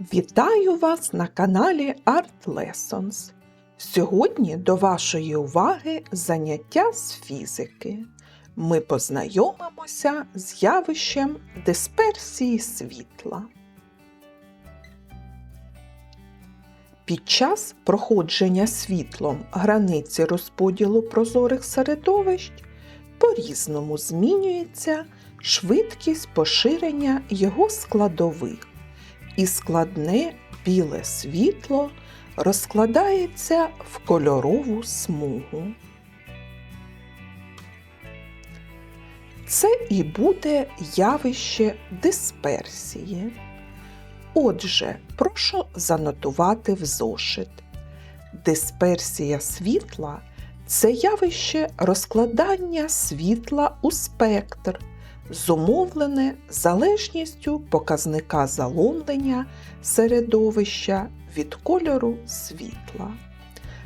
Вітаю вас на каналі Art Lessons. Сьогодні до вашої уваги заняття з фізики. Ми познайомимося з явищем дисперсії світла. Під час проходження світлом границі розподілу прозорих середовищ по-різному змінюється швидкість поширення його складових і складне біле світло розкладається в кольорову смугу. Це і буде явище дисперсії. Отже, прошу занотувати в зошит. Дисперсія світла це явище розкладання світла у спектр, зумовлене залежністю показника заломлення середовища від кольору світла.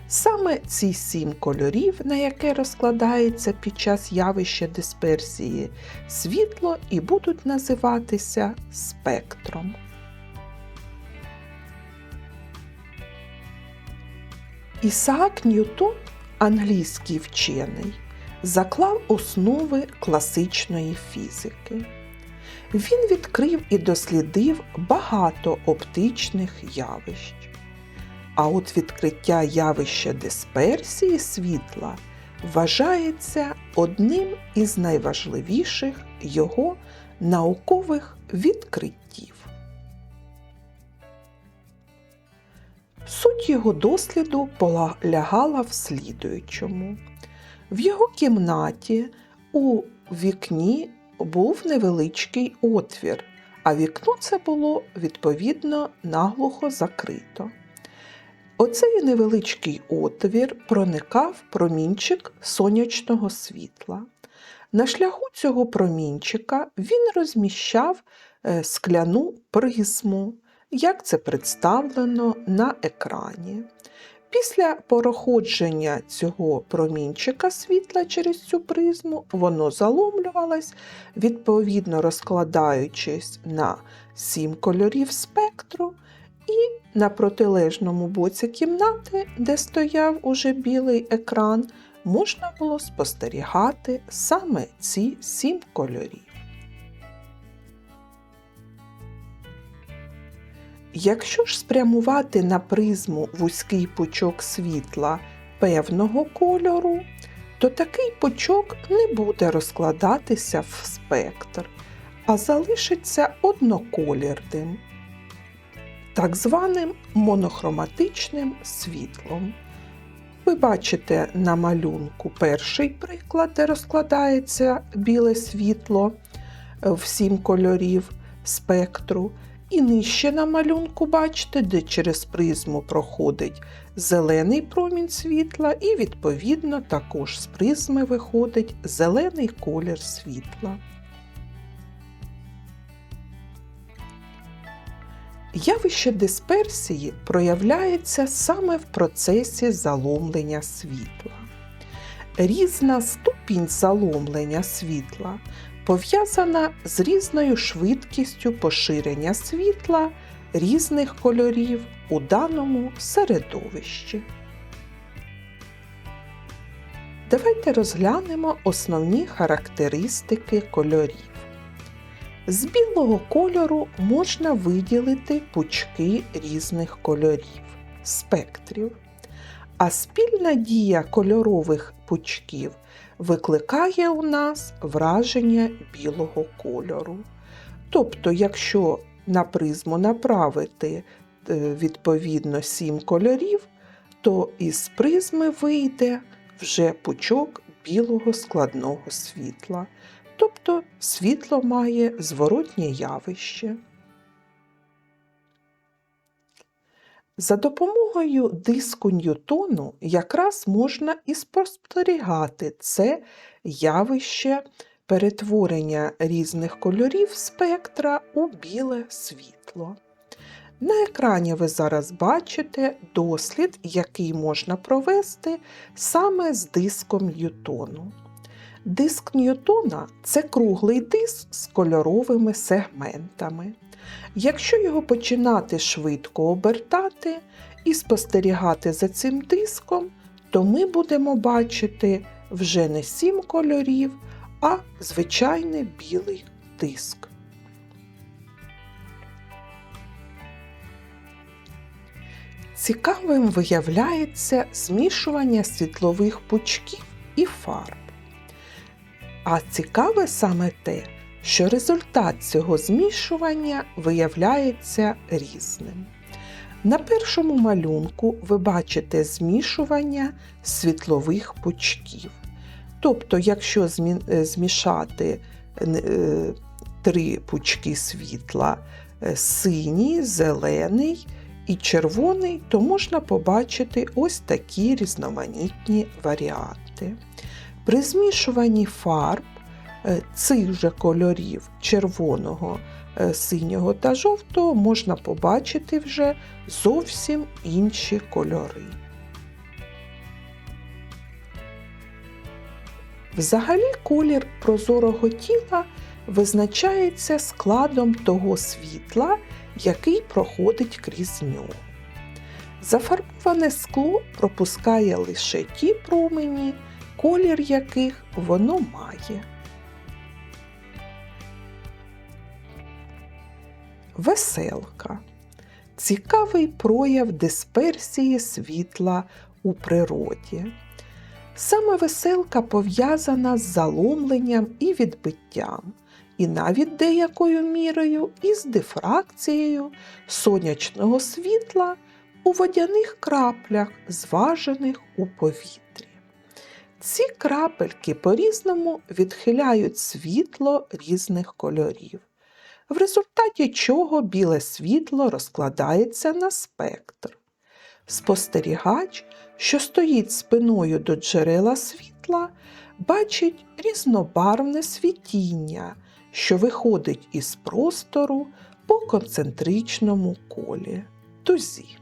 Саме ці сім кольорів, на яке розкладається під час явища дисперсії світло, і будуть називатися спектром. Ісаак Ньютон, англійський вчений, заклав основи класичної фізики. Він відкрив і дослідив багато оптичних явищ. А от відкриття явища дисперсії світла вважається одним із найважливіших його наукових відкриттів. Суть його досліду полягала в слідуючому. В його кімнаті у вікні був невеличкий отвір, а вікно це було відповідно наглухо закрито. Оцей невеличкий отвір проникав промінчик сонячного світла. На шляху цього промінчика він розміщав е, скляну призму, як це представлено на екрані. Після проходження цього промінчика світла через цю призму, воно заломлювалось, відповідно розкладаючись на сім кольорів спектру, і на протилежному боці кімнати, де стояв уже білий екран, можна було спостерігати саме ці сім кольорів. Якщо ж спрямувати на призму вузький пучок світла певного кольору, то такий пучок не буде розкладатися в спектр, а залишиться одноколірним, так званим монохроматичним світлом. Ви бачите на малюнку перший приклад, де розкладається біле світло в сім кольорів спектру. І нижче на малюнку бачите, де через призму проходить зелений промінь світла, і, відповідно, також з призми виходить зелений колір світла. Явище дисперсії проявляється саме в процесі заломлення світла. Різна ступінь заломлення світла пов'язана з різною швидкістю поширення світла різних кольорів у даному середовищі. Давайте розглянемо основні характеристики кольорів. З білого кольору можна виділити пучки різних кольорів, спектрів, а спільна дія кольорових пучків викликає у нас враження білого кольору. Тобто, якщо на призму направити е, відповідно сім кольорів, то із призми вийде вже пучок білого складного світла. Тобто світло має зворотнє явище. За допомогою диску Ньютону якраз можна і спостерігати це явище перетворення різних кольорів спектра у біле світло. На екрані ви зараз бачите дослід, який можна провести саме з диском Ньютону. Диск Ньютона це круглий диск з кольоровими сегментами. Якщо його починати швидко обертати і спостерігати за цим диском, то ми будемо бачити вже не сім кольорів, а звичайний білий диск. Цікавим виявляється змішування світлових пучків і фарб. А цікаве саме те, що результат цього змішування виявляється різним. На першому малюнку ви бачите змішування світлових пучків. Тобто, якщо е, змішати е, три пучки світла е, синій, зелений і червоний, то можна побачити ось такі різноманітні варіанти. При змішуванні фарб цих же кольорів червоного, е, синього та жовтого можна побачити вже зовсім інші кольори. Взагалі колір прозорого тіла визначається складом того світла, який проходить крізь нього. Зафарбоване скло пропускає лише ті промені, колір яких воно має. Веселка цікавий прояв дисперсії світла у природі. Саме веселка пов'язана з заломленням і відбиттям, і навіть деякою мірою із дифракцією сонячного світла у водяних краплях, зважених у повітрі. Ці крапельки по-різному відхиляють світло різних кольорів, в результаті чого біле світло розкладається на спектр. Спостерігач, що стоїть спиною до джерела світла, бачить різнобарвне світіння, що виходить із простору по концентричному колі тузі.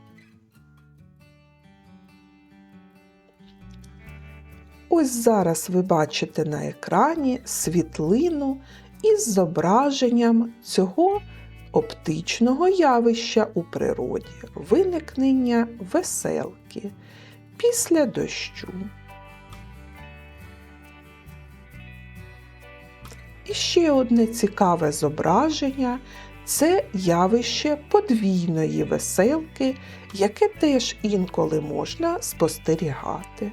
Ось зараз ви бачите на екрані світлину із зображенням цього оптичного явища у природі, виникнення веселки після дощу. І ще одне цікаве зображення це явище подвійної веселки, яке теж інколи можна спостерігати.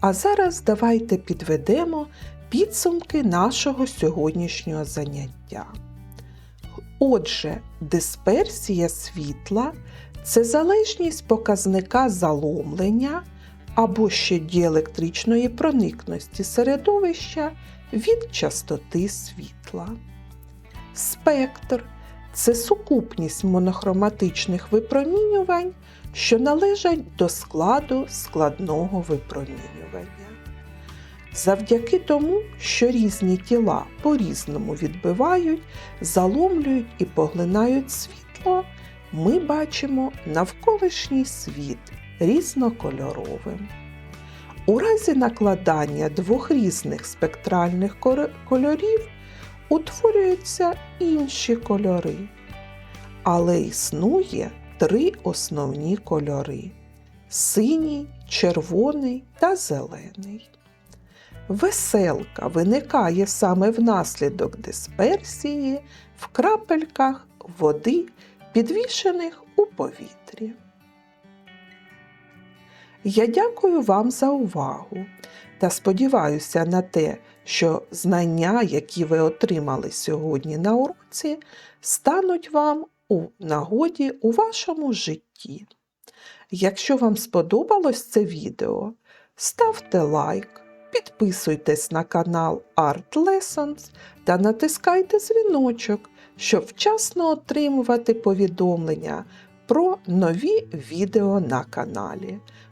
А зараз давайте підведемо підсумки нашого сьогоднішнього заняття. Отже, дисперсія світла це залежність показника заломлення або ще діелектричної проникності середовища від частоти світла. Спектр це сукупність монохроматичних випромінювань, що належать до складу складного випромінювання. Завдяки тому, що різні тіла по-різному відбивають, заломлюють і поглинають світло, ми бачимо навколишній світ різнокольоровим. У разі накладання двох різних спектральних кольорів утворюються інші кольори. Але існує три основні кольори синій, червоний та зелений. Веселка виникає саме внаслідок дисперсії в крапельках води, підвішених у повітрі. Я дякую вам за увагу та сподіваюся на те, що знання, які ви отримали сьогодні на уроці, стануть вам у нагоді у вашому житті. Якщо вам сподобалось це відео, ставте лайк, підписуйтесь на канал Art Lessons та натискайте дзвіночок, щоб вчасно отримувати повідомлення про нові відео на каналі.